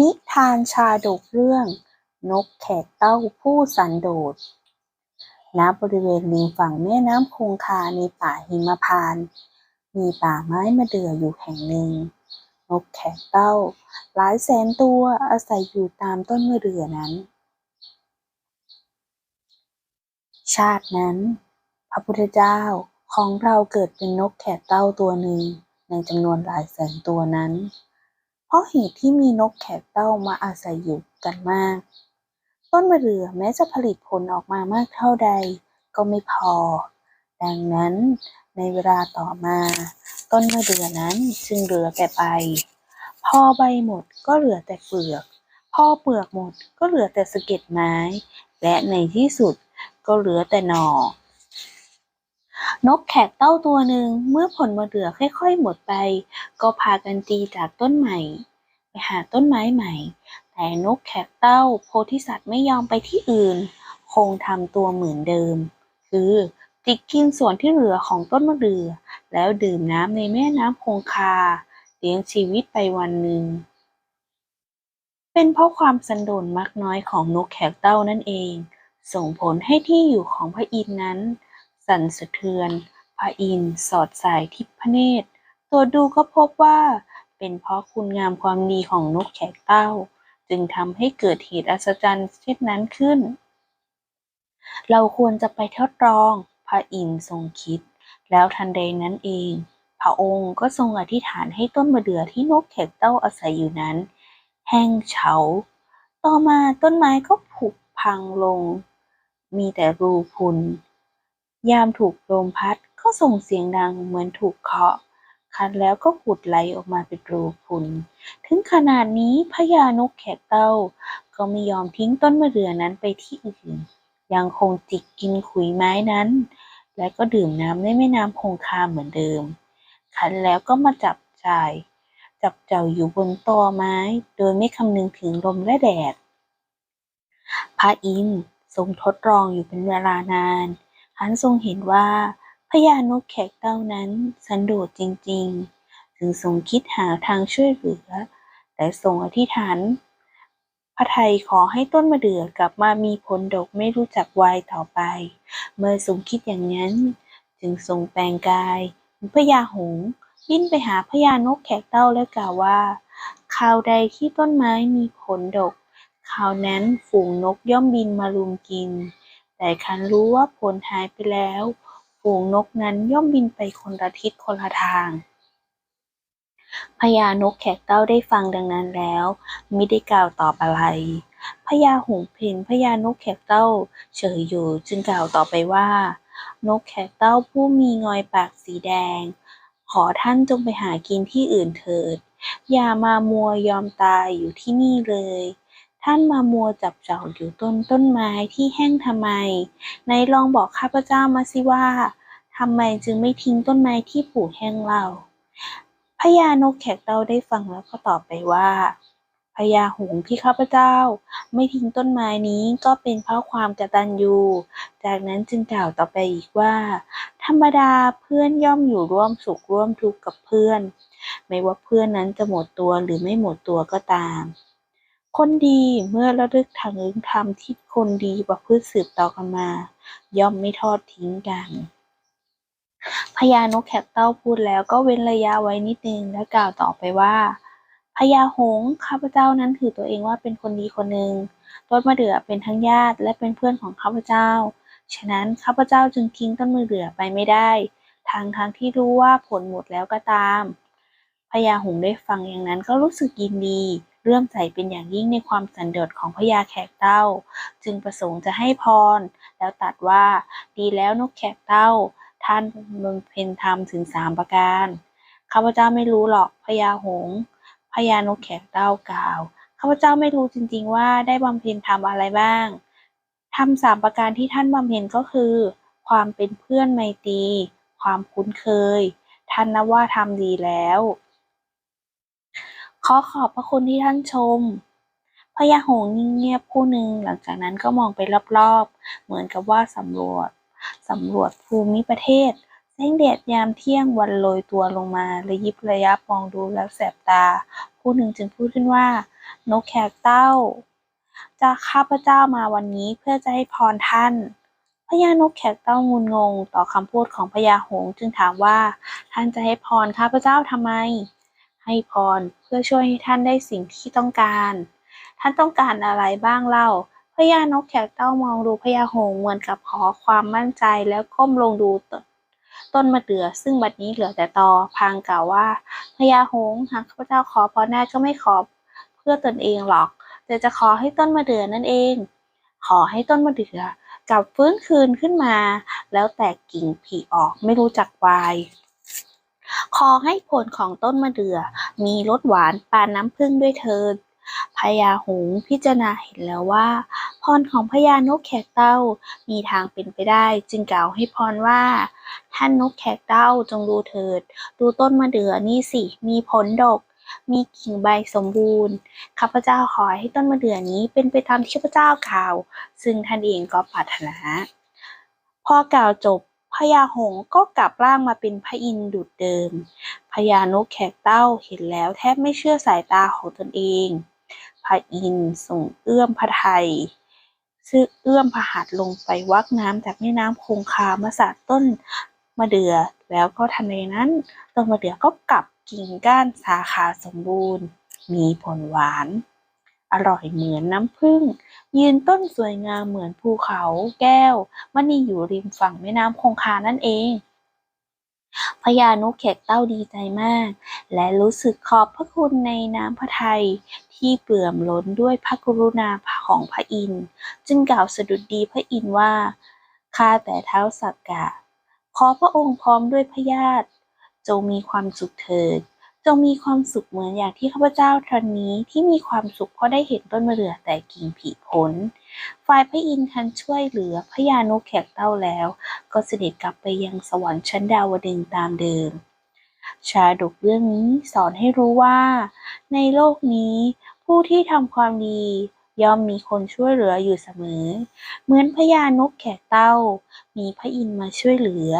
นิทานชาดกเรื่อง นกแขกเต้าผู้สันโดษ ณ บริเวณริมฝั่งแม่น้ำคงคาในป่าหิมพาน มีป่าไม้มะเดื่ออยู่แห่งหนึ่ง นกแขกเต้า หลายแสนตัวอาศัยอยู่ตามต้นมะเดื่อนั้น ชาตินั้น พระพุทธเจ้าของเราเกิดเป็นนกแขกเต้าตัวหนึ่งในจำนวนหลายแสนตัวนั้น ราะเหตุที่มีนกแขกเต้ามาอาศัยอยู่กันมาก ต้นมะเดื่อแม้จะผลิตผลออกมามากเท่าใดก็ไม่พอ ดังนั้นในเวลาต่อมา ต้นมะเดือนั้นจึงเหลือแต่ใบ พอใบหมดก็เหลือแต่เปลือก พอเปลือกหมดก็เหลือแต่สะเก็ดไม้ และในที่สุดก็เหลือแต่หน่อ นกแขกเต้าตัวหนึ่งเมื่อผลมะเดื่อค่อยๆหมดไป ก็พากันตีจากต้นใหม่ ไปหาต้นไม้ใหม่ แต่นกแขกเต้าโพธิสัตว์ไม่ยอมไปที่อื่น คงทำตัวเหมือนเดิม คือจิกกินส่วนที่เหลือของต้นมะเดื่อ แล้วดื่มน้ำในแม่น้ำคงคาเลี้ยงชีวิตไปวันหนึ่งเป็นเพราะความสันโดษมักน้อยของนกแขกเต้านั่นเอง ส่งผลให้ที่อยู่ของพระอินทร์นั้น สั่นสะเทือน พระอินทร์สอดสายทิพเนตรตรวจดูก็พบว่า เป็นเพราะคุณงามความดีของนกแขกเต้า จึงทำให้เกิดเหตุอัศจรรย์เช่นนั้นขึ้น เราควรจะไปทดลอง พระอินทร์ทรงคิด แล้วทันใดนั้นเอง พระองค์ก็ทรงอธิษฐานให้ต้นมะเดื่อที่นกแขกเต้าอาศัยอยู่นั้น แห้งเฉา ต่อมาต้นไม้ก็ผุพังลง มีแต่รูพุน ยามถูกลมพัดก็ส่งเสียงดังเหมือนถูกเคาะ คันแล้วก็ผุดไหลออกมาเป็นรูพุน ถึงขนาดนี้พญานกแขกเต้า ก็ไม่ยอมทิ้งต้นมะเดื่อนั้นไปที่อื่น ยังคงจิกกินขุยไม้นั้น และก็ดื่มน้ำในแม่น้ำคงคาเหมือนเดิม คันแล้วก็มาจับจ่าย จับเจ้าอยู่บนตอไม้ โดยไม่คำนึงถึงลมและแดด พระอินทร์ทรงทดลองอยู่เป็นเวลานาน ขันทรงเห็นว่าพญานกแขกเต้านั้นสันโดษจริงๆ จึงทรงคิดหาทางช่วยเหลือและทรงอธิษฐาน พระไทยขอให้ต้นมะเดื่อกลับมามีผลดกไม่รู้จักวัยต่อไป เมื่อทรงคิดอย่างนั้น จึงทรงแปลงกายเป็นพญาหงส์บินไปหาพญานกแขกเต้าแล้วกล่าวว่าคราวใดที่ต้นไม้มีผลดกคราวนั้นฝูงนกย่อมบินมารุมกิน แต่คันรู้ว่าผลหายไปแล้ว ฝูงนกนั้นย่อมบินไปคนละทิศคนละทางพญานกแขกเต้าได้ฟังดังนั้นแล้วมิได้กล่าวตอบอะไรพญาหงเห็นพญานกแขกเต้า เฉยอยู่จึงกล่าวต่อไปว่า นกแขกเต้าผู้มีงอยปากสีแดง ขอท่านจงไปหากินที่อื่นเถิด อย่ามามัวยอมตายอยู่ที่นี่เลย ท่านมามัวจับจ้าอยู่ต้นต้นไม้ที่แห้งทำไมไหนลองบอกข้าพเจ้ามาสิว่าทำไมจึงไม่ทิ้งต้นไม้ที่ผุแห้งเล่าพญานกแขกเต้าได้ฟังแล้วก็ตอบไปว่าพญาหงส์ที่ข้าพเจ้า ไม่ทิ้งต้นไม้นี้ก็เป็นเพราะความกระตัญญูจากนั้นจึงกล่าวต่อไปอีกว่า ธรรมดาเพื่อนย่อมอยู่ร่วมสุขร่วมทุกข์กับเพื่อน ไม่ว่าเพื่อนนั้นจะหมดตัวหรือไม่หมดตัวก็ตาม คนดีเมื่อระลึกถึงธรรมที่คนดีประพฤติสืบต่อกันมา ย่อมไม่ทอดทิ้งกันพญานกแขกเต้าพูดแล้วก็เว้นระยะไว้นิดนึงแล้วกล่าวต่อไปว่าพญาหงข้าพเจ้านั้นถือตัวเองว่าเป็นคนดีคนหนึ่งต้นมะเดื่อเป็นทั้งญาติและเป็นเพื่อนของข้าพเจ้า ฉะนั้นข้าพเจ้าจึงทิ้งต้นมะเดื่อไปไม่ได้ ทางทางที่รู้ว่าผลหมดแล้วก็ตามพญาหงได้ฟังอย่างนั้นก็รู้สึกยินดี เรื่อมใสเป็นอย่างยิ่งในความสันโดษของพญาแขกเต้า จึงประสงค์จะให้พร แล้วตัดว่า ดีแล้วนกแขกเต้า ท่านมึงเพนธรรมถึงสามประการข้าพเจ้าไม่รู้หรอกพญาหงพญานกแขกเต้ากล่าวข้าพเจ้าไม่รู้จริง ๆ ว่าได้บำเพ็ญทำอะไรบ้างทำสามประการที่ท่านบำเพ็ญก็คือ ความเป็นเพื่อนไมตรีความคุ้นเคย ท่านนับว่าทำดีแล้ว ขอขอบพระคุณที่ท่านชมพญาหงนิ่งเงียบผู้หนึ่งหลังจากนั้นก็มองไปรอบๆ เหมือนกับว่าสำรวจสำรวจภูมิประเทศแสงแดดยามเที่ยงวันโรยตัวลงมาระยิบระยับมองดูแล้วแสบตา ผู้หนึ่งจึงพูดขึ้นว่า นกแขกเต้าจากข้าพเจ้ามาวันนี้เพื่อจะให้พรท่านพญานกแขกเต้างุนงง ต่อคำพูดของพญาหงจึงถามว่า ท่านจะให้พรข้าพเจ้าทำไม ให้พร เพื่อช่วยให้ท่านได้สิ่งที่ต้องการ ท่านต้องการอะไรบ้างเล่าพญานกแขกเต้ามองดูพญาหงเหมือนกับขอความมั่นใจแล้วก้มลงดูต้นต้นมะเดื่อซึ่งบัดนี้เหลือแต่ตอพางกล่าวว่าพญาหงหากข้าพเจ้าขอพรได้ก็ไม่ขอเพื่อตนเองหรอก แต่จะขอให้ต้นมะเดื่อนั่นเอง ขอให้ต้นมะเดื่อกลับฟื้นคืนขึ้นมา แล้วแตกกิ่งผลิออกไม่รู้จักวาย ขอให้ผลของต้นมะเดื่อ มีรสหวานปานน้ำผึ้งด้วยเถิดพญาหงส์พิจารณาเห็นแล้วว่าพรของพญานกแขกเต้ามีทางเป็นไปได้จึงกล่าวให้พรว่า ท่านนกแขกเต้าจงดูเถิด ดูต้นมะเดื่อนี่สิ มีผลดก มีกิ่งใบสมบูรณ์ข้าพเจ้าขอให้ต้นมะเดื่อนี้เป็นไปตามที่ข้าพเจ้ากล่าว ซึ่งท่านเองก็ปรารถนาพอกล่าวจบ พญาหงก็กลับร่างมาเป็นพระอินทร์ดุจเดิมพญานกแขกเต้าเห็นแล้วแทบไม่เชื่อสายตาของตนเอง พระอินทร์ส่งเอื้อมพระไทยซึ่งเอื้อมพระหัตถ์ลงไปวักน้ำจากแม่น้ำคงคามาสาดต้นมะเดื่อแล้วก็ทันใดนั้นต้นมะเดื่อก็กลับกิ่งก้านสาขาสมบูรณ์ มีผลหวาน อร่อยเหมือนน้ำผึ้งยืนต้นสวยงามเหมือนภูเขาแก้วมันนี่อยู่ริมฝั่งแม่น้ำคงคานั่นเองพญานกแขกเต้าดีใจมาก และรู้สึกขอบพระคุณในน้ำพระทัยที่เปี่ยมล้นด้วยพระกรุณาของพระอินทร์จึงกล่าวสดุดดีพระอินทร์ว่าข้าแต่เท้าสักกะ ขอพระองค์พร้อมด้วยพญาติจงมีความสุขเถิด จงมีความสุขเหมือนอย่างที่ข้าพเจ้าตอนนี้ที่มีความสุขเพราะได้เห็นต้นมะเดื่อแต่กิ่งผลิผล ฝ่ายพระอินทร์ทันช่วยเหลือพญานกแขกเต้าแล้ว ก็เสด็จกลับไปยังสวรรค์ชั้นดาวดึงตามเดิม ชาดกเรื่องนี้สอนให้รู้ว่า ในโลกนี้ผู้ที่ทำความดีย่อมมีคนช่วยเหลืออยู่เสมอ เหมือนพญานกแขกเต้า มีพระอินทร์มาช่วยเหลือ